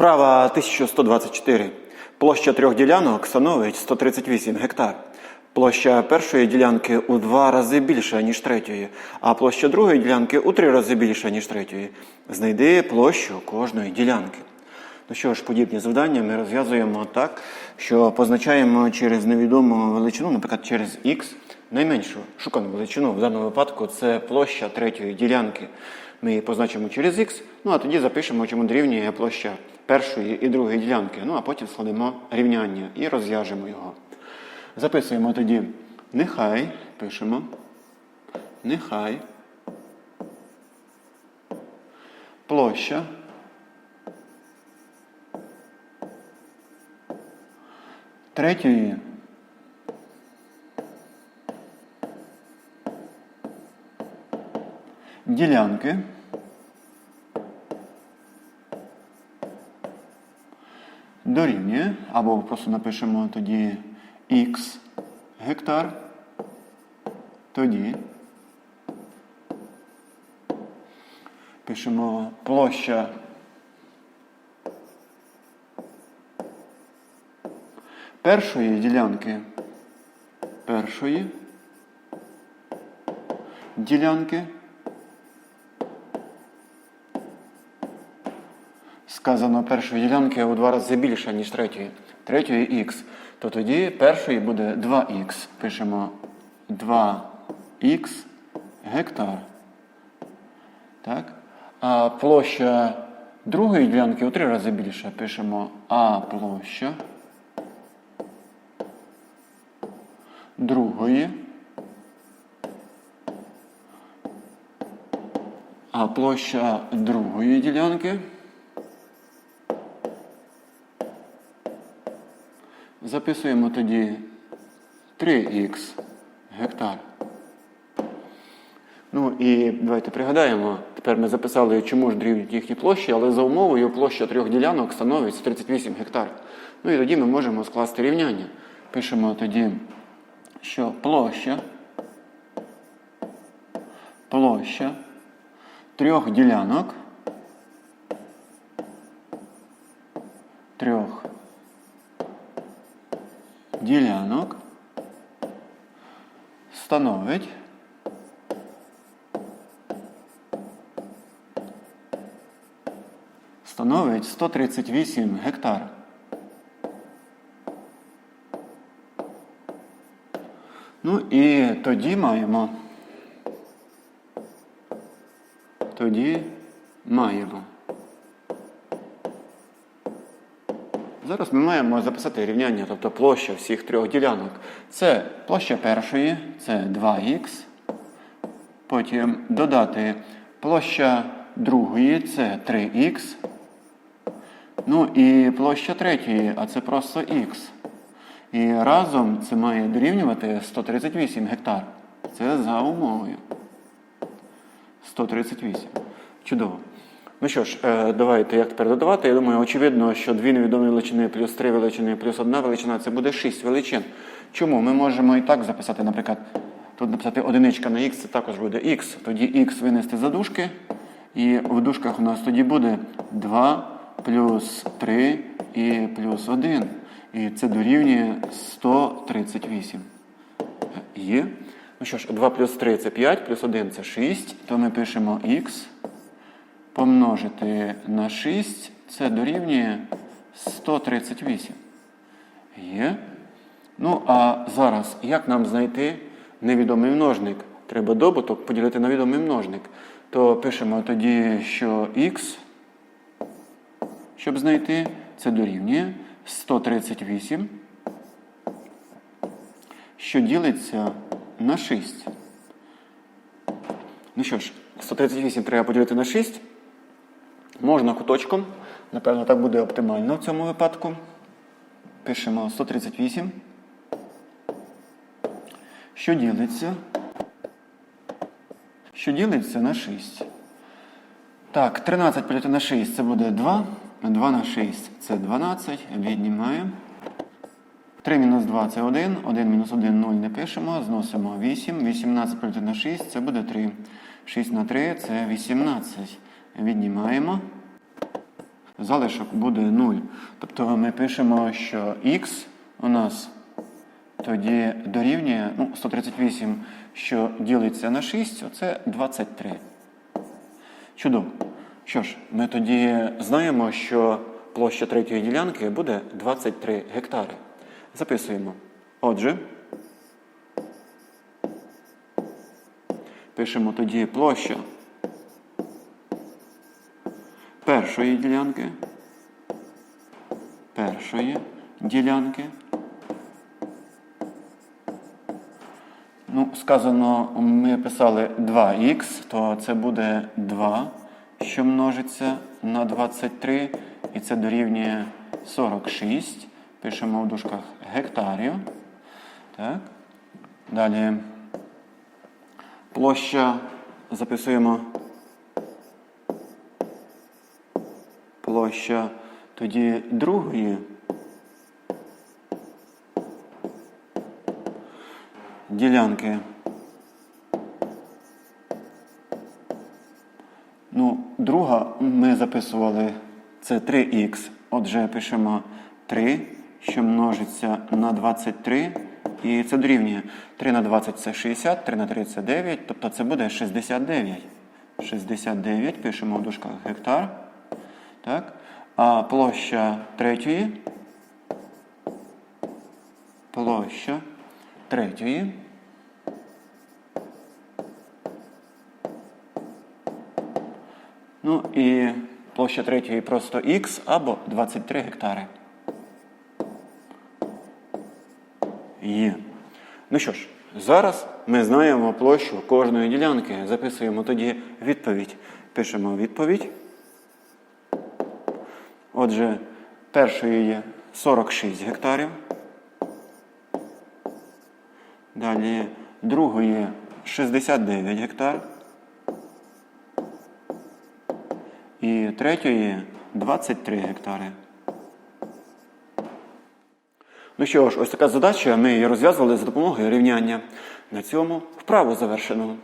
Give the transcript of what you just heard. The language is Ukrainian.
Вправа 1124. Площа трьох ділянок становить 138 гектар. Площа першої ділянки у два рази більша, ніж третьої, а площа другої ділянки у три рази більша, ніж третьої. Знайди площу кожної ділянки. Ну що ж, подібні завдання ми розв'язуємо так, що позначаємо через невідому величину, наприклад, через х, найменшу шукану величину. В даному випадку це площа третьої ділянки. Ми її позначимо через х, ну а тоді запишемо, чому дорівнює площа першої і другої ділянки. Ну а потім складемо рівняння і розв'яжемо його. Записуємо тоді. Нехай, пишемо, нехай. Площа. Третьої ділянки. Дорівнює, або просто напишемо тоді х гектар, тоді пишемо площа першої ділянки першої ділянки сказано першої ділянки у два рази більше, ніж третьої. Третьої х. То тоді першої буде 2х. Пишемо 2х гектар. Так? А площа другої ділянки у три рази більше. Пишемо А площа другої. А площа другої ділянки. Записуємо тоді 3х гектар. Ну і давайте пригадаємо, тепер ми записали, чому ж дорівнюють їхні площі, але за умовою площа трьох ділянок становить 138 гектар. Ну і тоді ми можемо скласти рівняння. Пишемо тоді, що площа, площа трьох ділянок, трьох ділянок становить становить 138 гектар. Ну і тоді маємо. Тоді маємо. Зараз ми маємо записати рівняння, тобто площа всіх трьох ділянок. Це площа першої, це 2х. Потім додати площа другої це 3х. Ну і площа третьої, а це просто х. І разом це має дорівнювати 138 гектар. Це за умовою. 138. Чудово. Ну що ж, е, давайте як тепер додавати. Я думаю, очевидно, що дві невідомі величини плюс три величини плюс одна величина це буде 6 величин. Чому? Ми можемо і так записати, наприклад, тут написати одиничка на х, це також буде х. Тоді х винести за дужки. І в дужках у нас тоді буде 2 плюс 3 і плюс 1. І це дорівнює 138. Є. Ну що ж, 2 плюс 3 це 5, плюс 1 це 6. То ми пишемо х. Помножити на 6 це дорівнює 138. Є. Ну, а зараз, як нам знайти невідомий множник? Треба добуток поділити на відомий множник. То пишемо тоді, що х, щоб знайти, це дорівнює 138, що ділиться на 6. Ну що ж, 138 треба поділити на 6. Можна куточком. Напевно, так буде оптимально в цьому випадку. Пишемо 138. Що ділиться? Що ділиться на 6. Так, 13 поділити на 6 це буде 2. 2 на 6 це 12. Віднімаємо. 3 мінус 2 це 1. 1 мінус 1 0 не пишемо. Зносимо 8. 18 поділити на 6 це буде 3. 6 на 3 це 18. Віднімаємо. залишок буде 0. Тобто ми пишемо, що х у нас тоді дорівнює ну, 138, що ділиться на 6, оце 23. Чудово. Що ж, ми тоді знаємо, що площа третьої ділянки буде 23 гектари. Записуємо. Отже, пишемо тоді площа першої ділянки. Першої ділянки. Ну, сказано, ми писали 2х, то це буде 2, що множиться на 23, і це дорівнює 46. Пишемо в дужках гектарів. Так. Далі площа записуємо. Площа тоді другої ділянки. Ну, друга ми записували це 3х. Отже, пишемо 3, що множиться на 23. І це дорівнює 3 на 20 це 60, 3 на 3 це 9, тобто це буде 69. 69 пишемо в дужках гектар. Так? А площа третьої. Площа третьої. Ну і площа третьої просто х або 23 гектари. Є. Ну що ж, зараз ми знаємо площу кожної ділянки. Записуємо тоді відповідь. Пишемо відповідь. Отже, першої є 46 гектарів. Далі другої 69 гектар. І третьої 23 гектари. Ну що ж, ось така задача. Ми її розв'язували за допомогою рівняння. На цьому вправу завершено.